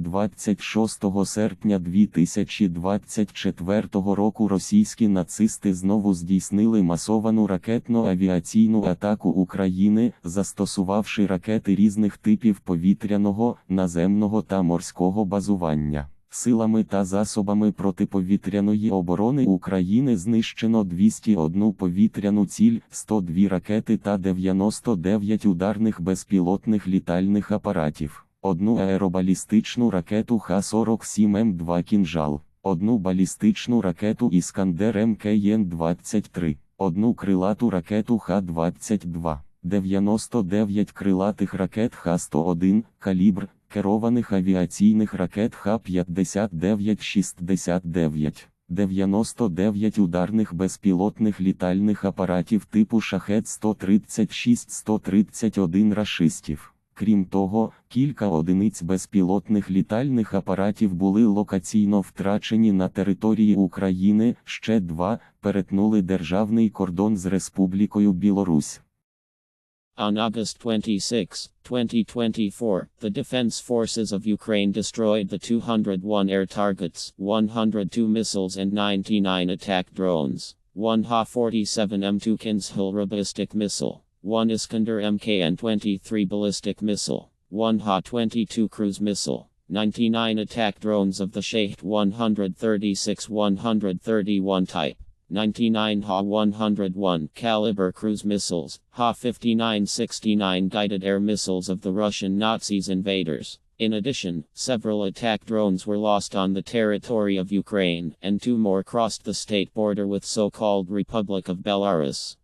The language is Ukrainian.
26 серпня 2024 року російські нацисти знову здійснили масовану ракетно-авіаційну атаку України, застосувавши ракети різних типів повітряного, наземного та морського базування. Силами та засобами протиповітряної оборони України знищено 201 повітряну ціль, 102 ракети та 99 ударних безпілотних літальних апаратів, одну аеробалістичну ракету Х-47М2 «Кінжал», одну балістичну ракету Іскандер МКН-23, одну крилату ракету Х-22. 99 крилатих ракет Х-101, калібр, керованих авіаційних ракет Х-59-69, 99 ударних безпілотних літальних апаратів типу Шахет-136-131 рашистів. Крім того, кілька одиниць безпілотних літальних апаратів були локаційно втрачені на території України, ще два перетнули державний кордон з Республікою Білорусь. On August 26, 2024, the Defense Forces of Ukraine destroyed the 201 air targets, 102 missiles, and 99 attack drones. One Ha 47 M2 Kinzhal ballistic missile, one Iskander MKN 23 ballistic missile, one Ha 22 cruise missile, 99 attack drones of the Shahed 136 131 type. 99 Ha-101 caliber cruise missiles, Ha-59-69 guided air missiles of the Russian Nazis invaders. In addition, several attack drones were lost on the territory of Ukraine, and two more crossed the state border with so-called Republic of Belarus.